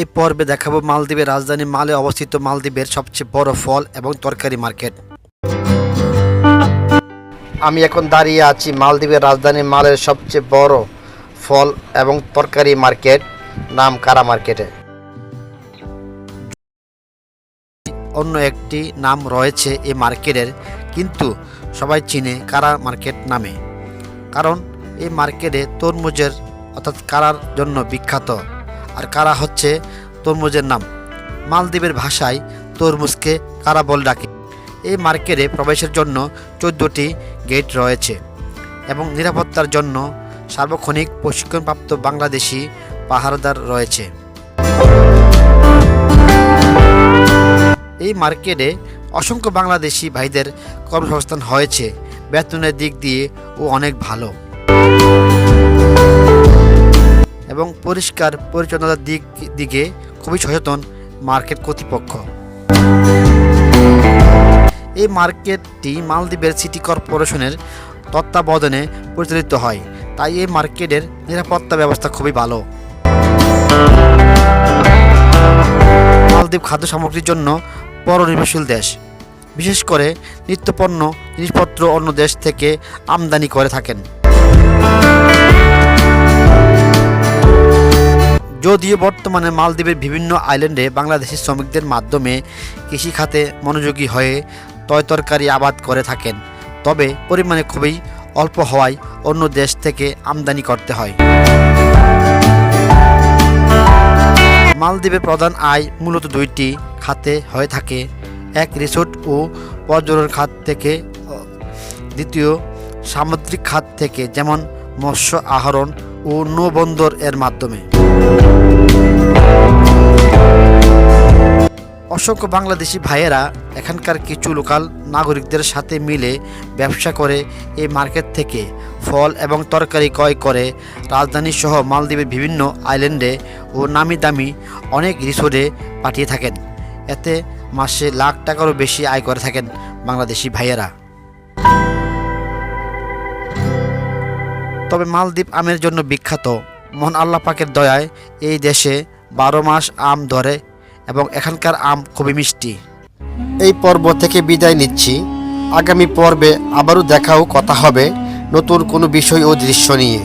এই পর্বে দেখাবো মালদ্বীপের রাজধানী মালে অবস্থিত মালদ্বীপের সবচেয়ে বড় ফল এবং তরকারি মার্কেট। আমি এখন দাঁড়িয়ে আছি মালদ্বীপের রাজধানী মালের সবচেয়ে বড় ফল এবং তরকারি মার্কেট, নাম কারা মার্কেটে? অন্য একটি নাম রয়েছে এই মার্কেটের, কিন্তু সবাই চিনে কারা মার্কেট নামে। কারণ এই মার্কেটে তরমুজের, অর্থাৎ কারার জন্য বিখ্যাত। আর কারা হচ্ছে তরমুজের নাম? মালদ্বীপের ভাষায় তরমুজকে কারা বল ডাকে? এই মার্কেটে প্রবেশের জন্য চোদ্দোটি গেট রয়েছে এবং নিরাপত্তার জন্য সার্বক্ষণিক প্রশিক্ষণপ্রাপ্ত বাংলাদেশি পাহারাদার রয়েছে। এই মার্কেটে অসংখ্য বাংলাদেশি ভাইদের কর্মসংস্থান হয়েছে। বেতনের দিক দিয়ে ও অনেক ভালো। পরিষ্কার পরিচ্ছন্নতার দিক, দিকে খুবই সচেতন মার্কেট কর্তৃপক্ষ। এই মার্কেটটি মালদ্বীপের সিটি কর্পোরেশনের তত্ত্বাবধানে পরিচালিত হয়, তাই এই মার্কেটের নিরাপত্তা ব্যবস্থা খুবই ভালো। মালদ্বীপ খাদ্য সামগ্রীর জন্য পরনির্ভরশীল দেশ। বিশেষ করে নিত্যপণ্য, জিনিসপত্র অন্য দেশ থেকে আমদানি করে থাকেন। যদিও বর্তমানে মালদ্বীপের বিভিন্ন আইল্যান্ডে বাংলাদেশি শ্রমিকদের মাধ্যমে কৃষিখাতে মনোযোগী হয়ে তয়তরকারি আবাদ করে থাকেন, তবে পরিমাণে খুবই অল্প হওয়ায় অন্য দেশ থেকে আমদানি করতে হয়। মালদ্বীপের প্রধান আয় মূলত দুইটি খাতে হয়ে থাকে, এক রিসোর্ট ও পর্যটন খাত থেকে দ্বিতীয় সামুদ্রিক খাত থেকে, যেমন মৎস্য আহরণ ও নৌবন্দর এর মাধ্যমে। অসংখ্য বাংলাদেশি ভাইয়েরা এখানকার কিছু লোকাল নাগরিকদের সাথে মিলে ব্যবসা করে এই মার্কেট থেকে ফল এবং তরকারি ক্রয় করে। রাজধানী সহ মালদ্বীপের বিভিন্ন আইল্যান্ডে ও নামি দামি অনেক রিসোর্টে পাঠিয়ে থাকেন। এতে মাসে লাখ টাকারও বেশি আয় করে থাকেন বাংলাদেশি ভাইয়েরা। তবে মালদ্বীপ আমের জন্য বিখ্যাত মহান আল্লাহ পাকের দয়ায় এই দেশে বারো মাস আম ধরে এবং এখানকার আম খুবই মিষ্টি। এই পর্ব থেকে বিদায় নিচ্ছি। আগামী পর্বে আবারও দেখাও কথা হবে নতুন কোনো বিষয় ও দৃশ্য নিয়ে।